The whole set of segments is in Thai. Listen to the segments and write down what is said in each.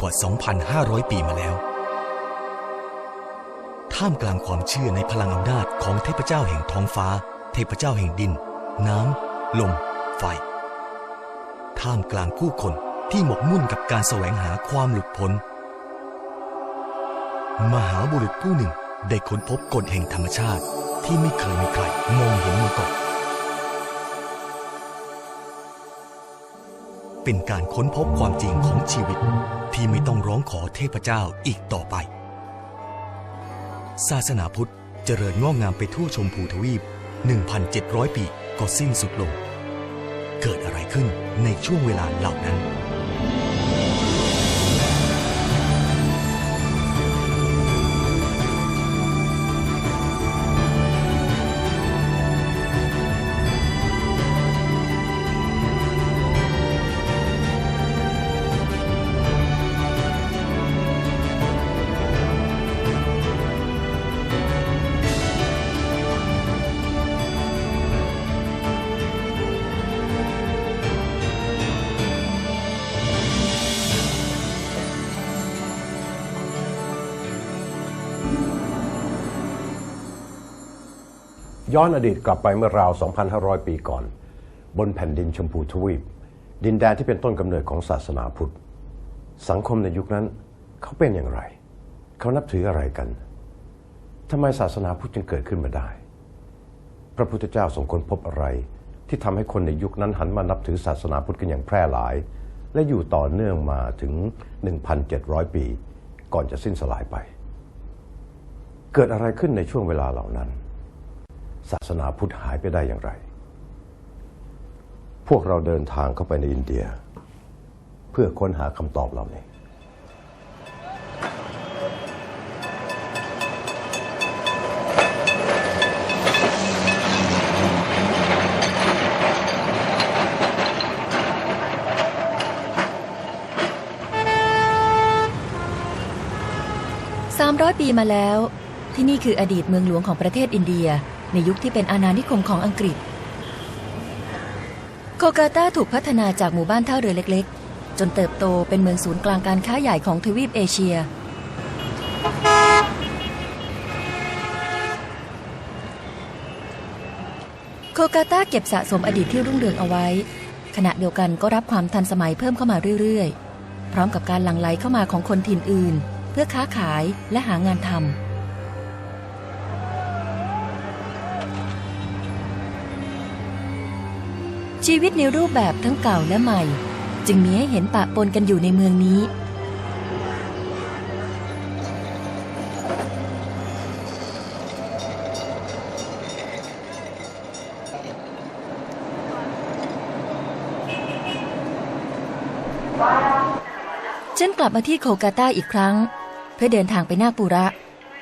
กว่า 2,500 ปีมาแล้ว ท่ามกลางความเชื่อในพลังอำนาจของเทพเจ้าแห่งท้องฟ้า เทพเจ้าแห่งดิน น้ำ ลม ไฟ ท่ามกลางผู้คนที่หมกมุ่นกับการแสวงหาความหลุดพ้น มหาบุรุษผู้หนึ่งได้ค้นพบกฎแห่งธรรมชาติที่ไม่เคยมีใครมองเห็นมาก่อน เป็นการค้นพบความจริงของชีวิตที่ไม่ต้องร้องขอเทพเจ้าอีกต่อไป ศาสนาพุทธเจริญงอกงามไปทั่วชมพูทวีป 1,700 ปีก็สิ้นสุดลง เกิดอะไรขึ้นในช่วงเวลาเหล่านั้น ย้อนอดีตกลับไปเมื่อราว 2,500 ปีก่อน บนแผ่นดินชมพูทวีป ดินแดนที่เป็นต้นกำเนิดของศาสนาพุทธ สังคมในยุคนั้นเขาเป็นอย่างไร เขานับถืออะไรกันทำไมศาสนาพุทธจึงเกิดขึ้นมาได้ พระพุทธเจ้าทรงค้นพบอะไร ที่ทำให้คนในยุคนั้นหันมานับถือศาสนาพุทธกันอย่างแพร่หลาย และอยู่ต่อเนื่องมาถึง 1,700 ปี ก่อนจะสิ้นสลายไป เกิดอะไรขึ้นในช่วงเวลาเหล่านั้น ศาสนาพุทธหายไปได้อย่างไร พวกเราเดินทางเข้าไปในอินเดีย เพื่อค้นหาคำตอบเหล่านี้300 ปีมาแล้ว ที่นี่คืออดีตเมืองหลวงของประเทศอินเดีย ในยุคที่เป็นอาณานิคมของอังกฤษ โคกาตาถูกพัฒนาจากหมู่บ้านท่าเรือเล็กๆ จนเติบโตเป็นเมืองศูนย์กลางการค้าใหญ่ของทวีปเอเชีย โคกาตาเก็บสะสมอดีตที่รุ่งเรืองเอาไว้ ขณะเดียวกันก็รับความทันสมัยเพิ่มเข้ามาเรื่อยๆ พร้อมกับการหลั่งไหลเข้ามาของคนถิ่นอื่น เพื่อค้าขายและหางานทำ ชีวิตในรูปแบบทั้งเก่าและใหม่ จึงมีให้เห็นปะปนกันอยู่ในเมืองนี้ ฉันกลับมาที่โคกาตาอีกครั้ง เพื่อเดินทางไปนาคปูระ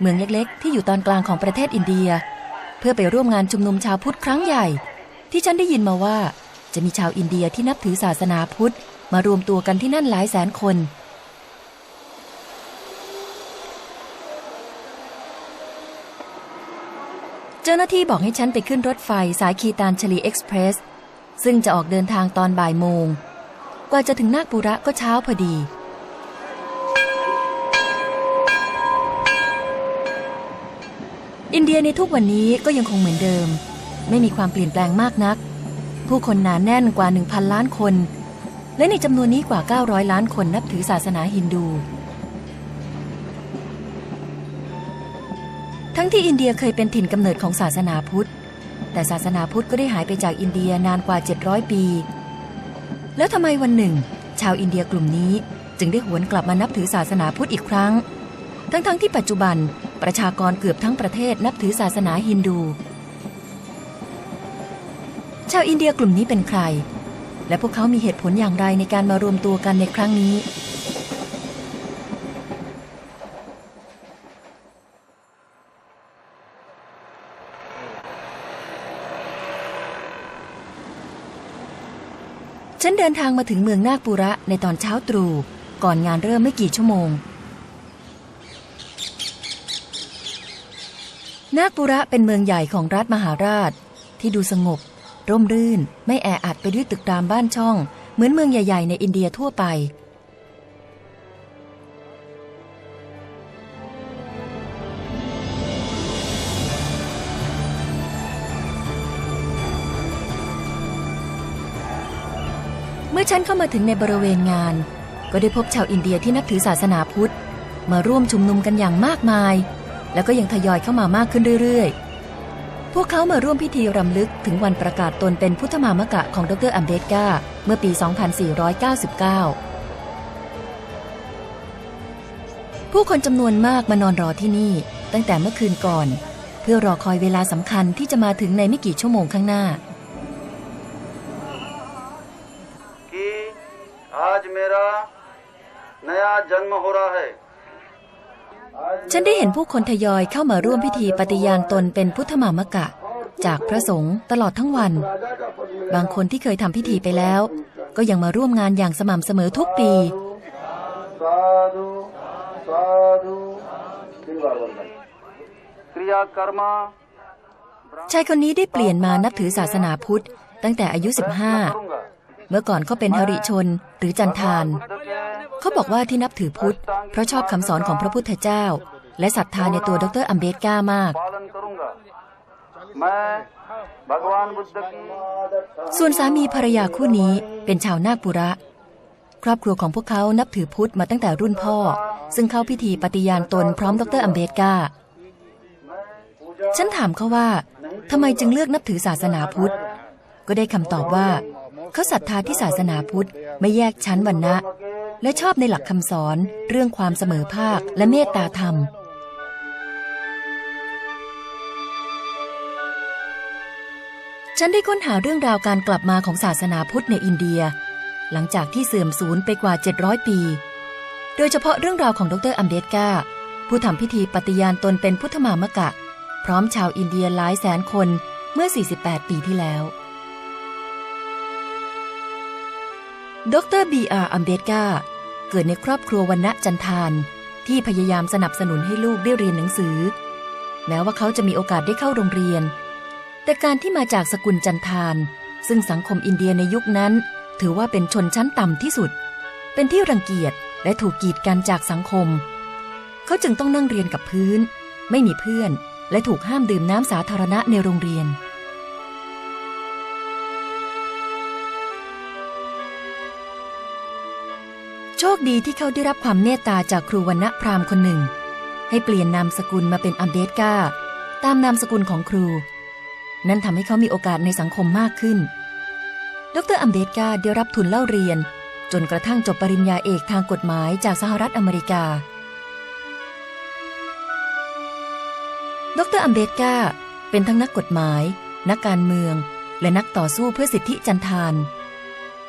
เมืองเล็กๆ ที่อยู่ตอนกลางของประเทศอินเดีย เพื่อไปร่วมงานชุมนุมชาวพุทธครั้งใหญ่ที่ฉันได้ยินมาว่า จะมีชาวอินเดียที่นับถือศาสนาพุทธ มารวมตัวกันที่นั่นหลายแสนคน เจ้าหน้าที่บอกให้ฉันไปขึ้นรถไฟสายคีตานชลีเอ็กซ์เพรสซึ่งจะออกเดินทางตอนบ่ายโมง กว่าจะถึงนาคปูระก็เช้าพอดี อินเดียในทุกวันนี้ก็ยังคงเหมือนเดิม ไม่มีความเปลี่ยนแปลงมากนัก ผู้คนหนานแน่นกว่า 1,000 ล้านคน และในจำนวนนี้กว่า 900 ล้านคนนับถือศาสนาฮินดู ทั้งที่อินเดียเคยเป็นถิ่นกำเนิดของศาสนาพุทธ แต่ศาสนาพุทธก็ได้หายไปจากอินเดียนานกว่า 700 ปี แล้วทำไมวันหนึ่ง ชาวอินเดียกลุ่มนี้จึงได้หวนกลับมานับถือศาสนาพุทธอีกครั้ง ทั้งๆทที่ปัจจุบันประชากรเกือบทั้งประเทศนับถือศาสนาฮินดู ชาวอินเดียกลุ่มนี้เป็นใคร และพวกเขามีเหตุผลอย่างไรในการมารวมตัวกันในครั้งนี้ ฉันเดินทางมาถึงเมืองนาคปุระในตอนเช้าตรู่ก่อนงานเริ่มไม่กี่ชั่วโมง นาคปุระเป็นเมืองใหญ่ของรัฐมหาราชที่ดูสงบ ร่มรื่น ไม่แออัดไปด้วยตึกรามบ้านช่อง เหมือนเมืองใหญ่ ๆ ในอินเดียทั่วไป เมื่อฉันเข้ามาถึงในบริเวณงาน ก็ได้พบชาวอินเดียที่นับถือศาสนาพุทธ มาร่วมชุมนุมกันอย่างมากมาย แล้วก็ยังทยอยเข้ามามากขึ้นเรื่อยๆ พวกเขามาร่วมพิธีรำลึกถึงวันประกาศตนเป็นพุทธมามกะของดรอัมเบดกาเมื่อปี 2499 ผู้คนจำนวนมากมานอนรอที่นี่ ตั้งแต่เมื่อคืนก่อน เพื่อรอคอยเวลาสำคัญที่จะมาถึงในไม่กี่ชั่วโมงข้างหน้า कि आज मेरा नया जन्म हो रहा है ฉันได้เห็นผู้คนทยอยเข้ามาร่วมพิธีปฏิญาณตนเป็นพุทธมามกะ จากพระสงฆ์ตลอดทั้งวัน บางคนที่เคยทำพิธีไปแล้ว ก็ยังมาร่วมงานอย่างสม่ำเสมอทุกปี ชายคนนี้ได้เปลี่ยนมานับถือศาสนาพุทธ ตั้งแต่อายุ 15 เมื่อก่อนเขาเป็นฮริชนหรือจันทาน เขาบอกว่าที่นับถือพุทธ เพราะชอบคำสอนของพระพุทธเจ้า และศรัทธาในตัวดรอัมเบดก้ามาก ส่วนสามีภรรยาคู่นี้เป็นชาวนาคปุระ ครอบครัวของพวกเขานับถือพุทธมาตั้งแต่รุ่นพ่อ ซึ่งเข้าพิธีปฏิญาณตนพร้อมดรอัมเบดก้าฉันถามเขาว่าทำไมจึงเลือกนับถือศาสนาพุทธ ก็ได้คำตอบว่า เขาศรัทธาที่ศาสนาพุทธไม่แยกชั้นวรรณะ และชอบในหลักคำสอนเรื่องความเสมอภาคและเมตตาธรรม ฉันได้ค้นหาเรื่องราวการกลับมาของศาสนาพุทธในอินเดีย หลังจากที่เสื่อมสูญไปกว่า 700 ปี โดยเฉพาะเรื่องราวของดรอัมเบดกาผู้ทำพิธีปฏิญาณตนเป็นพุทธมามกะ พร้อมชาวอินเดียหลายแสนคนเมื่อ 48 ปีที่แล้ว ดรบีอาร์อัมเบดกาเกิดในครอบครัววันณะจันทาน ที่พยายามสนับสนุนให้ลูกได้เรียนหนังสือ แม้ว่าเขาจะมีโอกาสได้เข้าโรงเรียน แต่การที่มาจากสกุลจันทาน ซึ่งสังคมอินเดียในยุคนั้น ถือว่าเป็นชนชั้นต่ำที่สุด เป็นที่รังเกียจและถูกกีดกันจากสังคม เขาจึงต้องนั่งเรียนกับพื้น ไม่มีเพื่อน และถูกห้ามดื่มน้ำสาธารณะในโรงเรียน โชคดีที่เขาได้รับความเมตตาจากครูวรรณพราหมณ์คนหนึ่ง ให้เปลี่ยนนามสกุลมาเป็นอัมเบดกาตามนามสกุลของครู นั่นทำให้เขามีโอกาสในสังคมมากขึ้น ดรอัมเบดกาได้รับทุนเล่าเรียน จนกระทั่งจบปริญญาเอกทางกฎหมายจากสหรัฐอเมริกา ดรอัมเบดกาเป็นทั้งนักกฎหมาย นักการเมือง และนักต่อสู้เพื่อสิทธิจันทานเ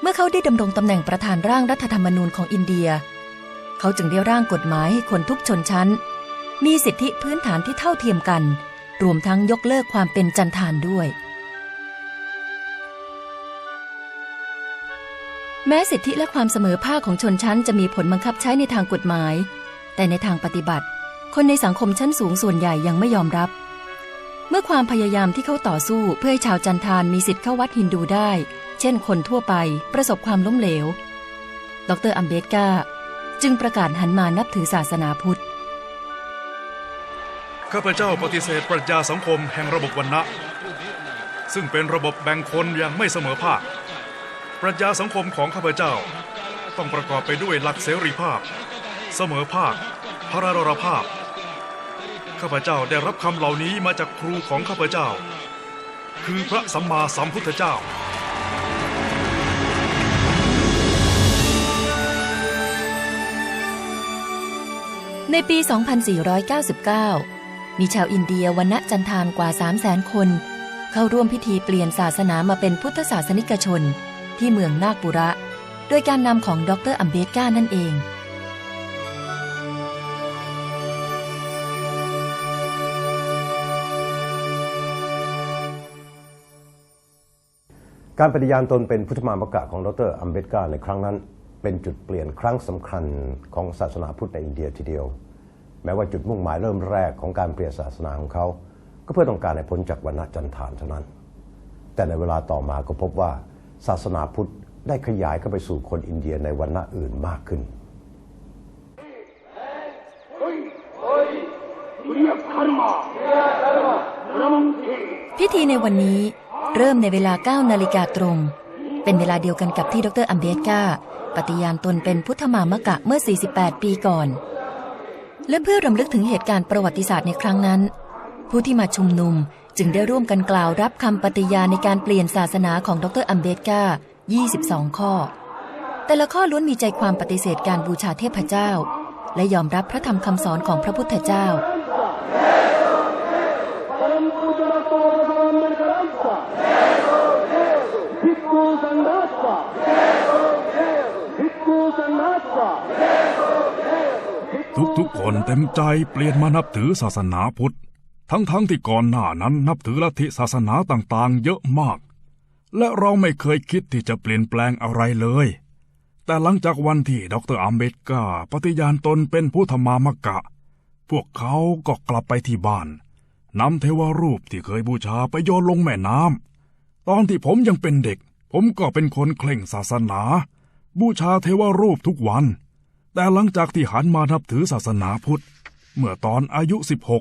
เมื่อเขาได้ดำรงตำแหน่งประธานร่างรัฐธรรมนูญของอินเดีย เขาจึงได้ร่างกฎหมายให้คนทุกชนชั้น มีสิทธิพื้นฐานที่เท่าเทียมกัน รวมทั้งยกเลิกความเป็นจันทานด้วย แม้สิทธิและความเสมอภาคของชนชั้น จะมีผลบังคับใช้ในทางกฎหมาย แต่ในทางปฏิบัติ คนในสังคมชั้นสูงส่วนใหญ่ยังไม่ยอมรับ เมื่อความพยายามที่เขาต่อสู้เพื่อให้ชาวจันทานมีสิทธิเข้าวัดฮินดูได้ เช่นคนทั่วไปประสบความล้มเหลว ดรอัมเบดกาจึงประกาศหันมานับถือศาสนาพุทธ ข้าพเจ้าปฏิเสธปรัชญาสังคมแห่งระบบวรรณะ ซึ่งเป็นระบบแบ่งคนอย่างไม่เสมอภาค ปรัชญาสังคมของข้าพเจ้า ต้องประกอบไปด้วยหลักเสรีภาพ เสมอภาค พระรรภาพ ข้าพเจ้าได้รับคำเหล่านี้มาจากครูของข้าพเจ้า คือพระสัมมาสัมพุทธเจ้า ในปี 2499 มีชาวอินเดียวันณะจันทานกว่า 300,000 คน เข้าร่วมพิธีเปลี่ยนศาสนามาเป็นพุทธศาสนิกชน ที่เมืองนาคบุระ โดยการนำของดรอัมเบดกานั่นเองการปฏิญาณตนเป็นพุทธมามกะของดรอัมเบดกาในครั้งนั้น เป็นจุดเปลี่ยนครั้งสำคัญของศาสนาพุทธในอินเดียทีเดียว แม้ว่าจุดมุ่งหมายเริ่มแรกของการเปลี่ยนศาสนาของเขา ก็เพื่อต้องการให้พ้นจากวรรณจันทานเท่านั้น แต่ในเวลาต่อมาก็พบว่า ศาสนาพุทธได้ขยายเข้าไปสู่คนอินเดียในวันณะอื่นมากขึ้นพิธีในวันนี้เริ่มในเวลา 9 นาฬิกาตรง เป็นเวลาเดียวกันกับที่ดรอัมเบดกาปฏิญาณตนเป็นพุทธมามกะเมื่อ 48 ปีก่อน และเพื่อรำลึกถึงเหตุการณ์ประวัติศาสตร์ในครั้งนั้น ผู้ที่มาชุมนุมจึงได้ร่วมกันกล่าวรับคำปฏิญาณในการเปลี่ยนศาสนาของดรอัมเบตกา22 ข้อ แต่ละข้อล้วนมีใจความปฏิเสธการบูชาเทพเจ้า และยอมรับพระธรรมคำสอนของพระพุทธเจ้า ทุ กคนเต็มใจเปลี่ยนมานับถือศาสนาพุทธ ทั้งๆทที่ก่อนหน้านั้นนับถือลัทธิศาสนาต่างๆ เยอะมาก และเราไม่เคยคิดที่จะเปลี่ยนแปลงอะไรเลย แต่หลังจากวันที่ดรอัมเบดกาปฏิญาณตนเป็นพุทธมามกะ พวกเขาก็กลับไปที่บ้านนำเทวรูปที่เคยบูชาไปโยนลงแม่น้ำตอนที่ผมยังเป็นเด็ก ผมก็เป็นคนเคร่งศาสนา บูชาเทวรูปทุกวัน แต่หลังจากที่หันมานับถือศาสนาพุทธ เมื่อตอนอายุ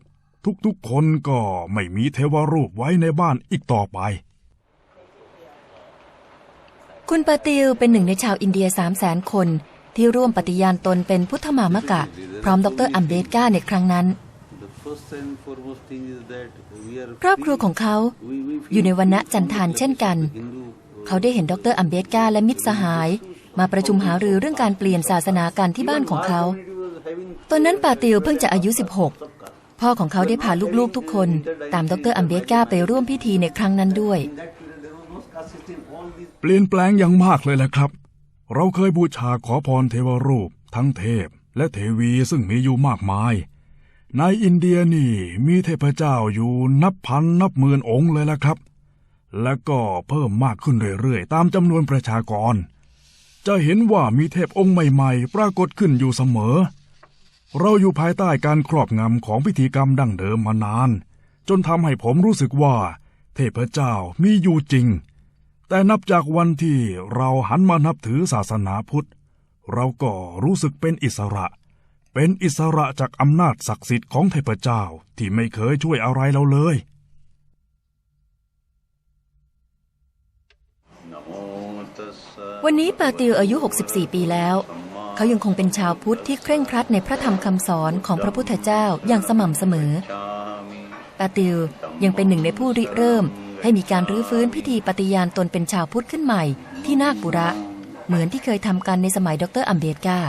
16 ทุกๆคนก็ไม่มีเทวรูปไว้ในบ้านอีกต่อไป คุณปาติลเป็นหนึ่งในชาวอินเดีย3 0 0แสนคนที่ร่วมปฏิญาณตนเป็นพุทธมามกะ พร้อมดรอัมเบดกาในครั้งนั้นครอบครัวของเขาอยู่ในวันณะจันทานเช่นกัน เขาได้เห็นดรอัมเบดกาและมิตรสหาย มาประชุมหารือเรื่องการเปลี่ยนศาสนาการที่บ้านของเขา ตอนนั้นปาติลเพิ่งจะอายุ 16 พ่อของเขาได้พาลูกๆทุกคน ตามดรอัมเบดกาไปร่วมพิธีในครั้งนั้นด้วย เปลี่ยนแปลงอย่างมากเลยแหละครับ เราเคยบูชาขอพรเทวรูป ทั้งเทพ และเทวีซึ่งมีอยู่มากมาย ในอินเดียนี่มีเทพเจ้าอยู่นับพันนับหมื่นองค์เลยละครับ และก็เพิ่มมากขึ้นเรื่อยๆ ตามจำนวนประชากร จะเห็นว่ามีเทพองค์ใหม่ๆ ปรากฏขึ้นอยู่เสมอ เราอยู่ภายใต้การครอบงำของพิธีกรรมดั้งเดิมมานาน จนทำให้ผมรู้สึกว่า เทพเจ้ามีอยู่จริง แต่นับจากวันที่เราหันมานับถือศาสนาพุทธ เราก็รู้สึกเป็นอิสระ เป็นอิสระจากอำนาจศักดิ์สิทธิ์ของเทพเจ้าที่ไม่เคยช่วยอะไรเราเลย วันนี้ปาติลอายุ 64 ปีแล้ว เขายังคงเป็นชาวพุทธที่เคร่งครัดในพระธรรมคำสอนของพระพุทธเจ้าอย่างสม่ำเสมอ ปาติลยังเป็นหนึ่งในผู้ริเริ่ม ให้มีการรื้อฟื้นพิธีปฏิญาณตนเป็นชาวพุทธขึ้นใหม่ที่นาคบุระ เหมือนที่เคยทำกันในสมัยดรอัมเบดกา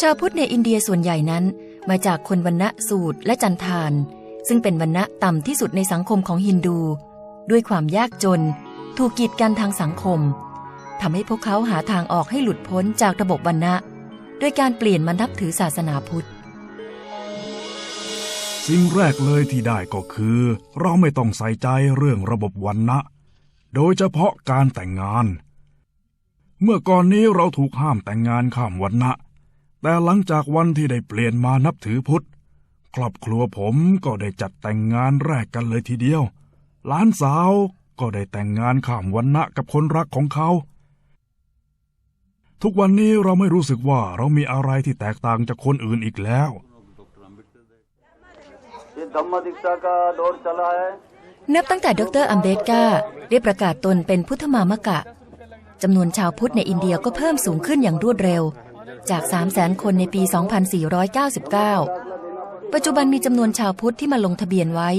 ชาวพุทธในอินเดียส่วนใหญ่นั้นมาจากคนวันณะสูตรและจันทาน ซึ่งเป็นวันณะต่ำที่สุดในสังคมของฮินดู ด้วยความยากจน ถูกกีดกันทางสังคมทำให้พวกเขาหาทางออกให้หลุดพ้นจากระบบวันณะโดยการเปลี่ยนมานับถือศาสนาพุทธ สิ่งแรกเลยที่ได้ก็คือ เราไม่ต้องใส่ใจเรื่องระบบวันนะโดยเฉพาะการแต่งงาน เมื่อก่อนนี้เราถูกห้ามแต่งงานข้ามวันนะแต่หลังจากวันที่ได้เปลี่ยนมานับถือพุทธ ครอบครัวผมก็ได้จัดแต่งงานแรกกันเลยทีเดียวล้านสาวก็ได้แต่งงานข้ามวันณะกับคนรักของเขา ทุกวันนี้เราไม่รู้สึกว่าเรามีอะไรที่แตกต่างจากคนอื่นอีกแล้ว นับตั้งแต่ดรอัมเบตกาได้ประกาศตนเป็นพุทธมามกะจำนวนชาวพุทธในอินเดียก็เพิ่มสูงขึ้นอย่างรวดเร็ว จาก 3 0 0แสนคนในปี 2499 ปัจจุบันมีจำนวนชาวพุทธที่มาลงทะเบียนไว้